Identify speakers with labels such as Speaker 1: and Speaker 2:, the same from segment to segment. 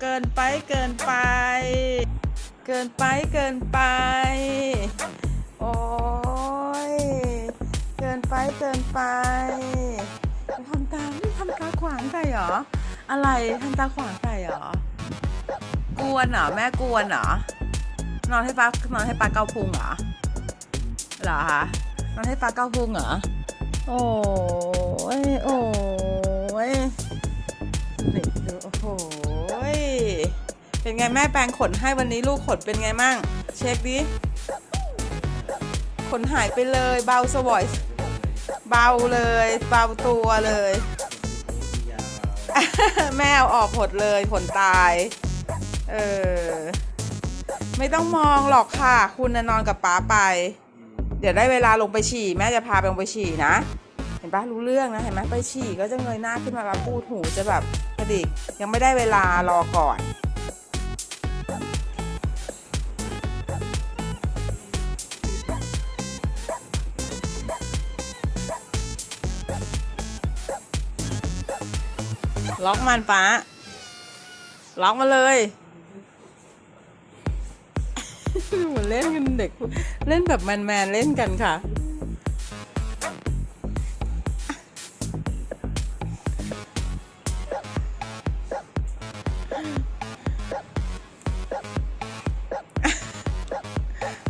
Speaker 1: เกินไปเกินไป เกินไปเกินไป โอ้ยเกินไปเกินไปทำตาไม่ทำตาขวางใส่เหรอ อะไรทำตาขวางใส่เหรอกวนเหรอแม่กวนเหรอนอนให้ป้านอนให้ป้าเกาพุงเหรอเหรอคะนอนให้ป้าเกาพุงเหรอโอ้ยโอ้ยนี่ดูโอ้โห เป็นไงแม่แปรงขนให้วันนี้ลูกขนเป็นไงมั่ง เช็คดิ ขนหายไปเลยเบาสวอยเบาเลยเบาตัวเลย แม่เอาออกหดเลยขนตาย เออ ไม่ต้องมองหรอกค่ะ คุณนอนกับป๊าไป เดี๋ยวได้เวลาลงไปฉี่ แม่จะพาไปลงไปฉี่นะ เห็นปะรู้เรื่องนะ เห็นไหมไปฉี่ก็จะเงยหน้าขึ้นมาแล้วพูดหูจะแบบกระดิกยังไม่ได้เวลารอก่อน ล็อกมันป้าล็อกมาเลย เหมือนเล่นกันเด็ก เล่นแบบแมนๆ เล่นกันค่ะ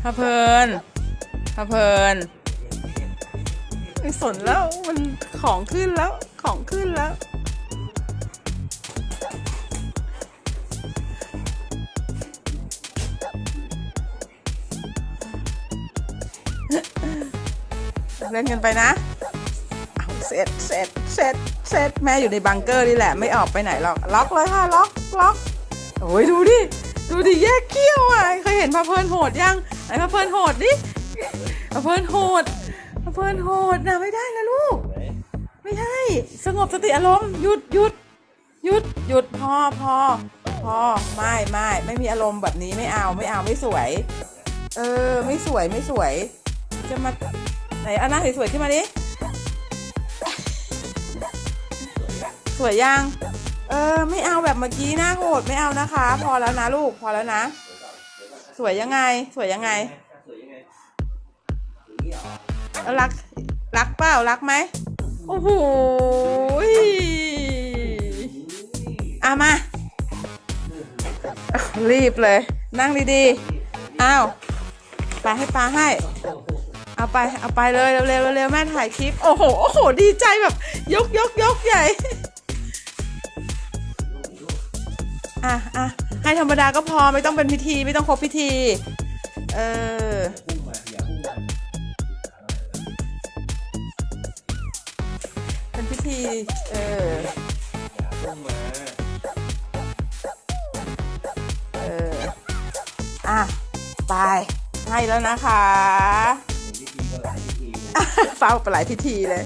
Speaker 1: พะเพลินพะเพลินไม่สนแล้ว มันของขึ้นแล้ว ของขึ้นแล้ว เล่นกันไปนะเอาเสร็จเสร็จเสร็จเสร็จแม่อยู่ในบังเกอร์นี่แหละไม่ออกไปไหนหรอกล็อกเลยค่ะล็อกล็อกโอ้ยดูดิดูดิแยกเขี้ยวอะเคยเห็นพะเพลินโหดยังไหนพะเพลินโหดดิพะเพลินโหดพะเพลินโหดนะไม่ได้นะลูก ไม่ใช่สงบสติอารมณ์หยุดหยุดหยุดหยุดพอพอพอไม่ไม่ไม่มีอารมณ์แบบนี้ไม่เอาไม่เอาไม่สวย เออ ไม่สวยไม่สวย จะมา ไหนเอาหน้าสวยๆขึ้นมาดิ สวยยัง เออ ไม่เอาแบบเมื่อกี้หน้าโหดไม่เอานะคะ พอแล้วนะลูก พอแล้วนะ สวยยังไง สวยยังไง
Speaker 2: สวยยังไงอารั
Speaker 1: ก รักเปล่า รักไหมโอ้โหอามา รีบเลย นั่งดีๆ อ้าวไปให้ปลาให้ เอาไป เอาไปเลยเร็วๆเร็วๆแม่ถ่ายคลิป โอ้โห โอ้โห ดีใจแบบ ยกยกยกใหญ่ อะอะให้ธรรมดาก็พอไม่ต้องเป็นพิธีไม่ต้องครบพิธี เออ
Speaker 2: พุ่งมาอย่าพุ่งมา
Speaker 1: เป็นพิธี เออ
Speaker 2: อย่าพุ่งมา
Speaker 1: เออ อะ ไป ให้แล้วนะคะ เฝ้าไปหลายพิธีเลย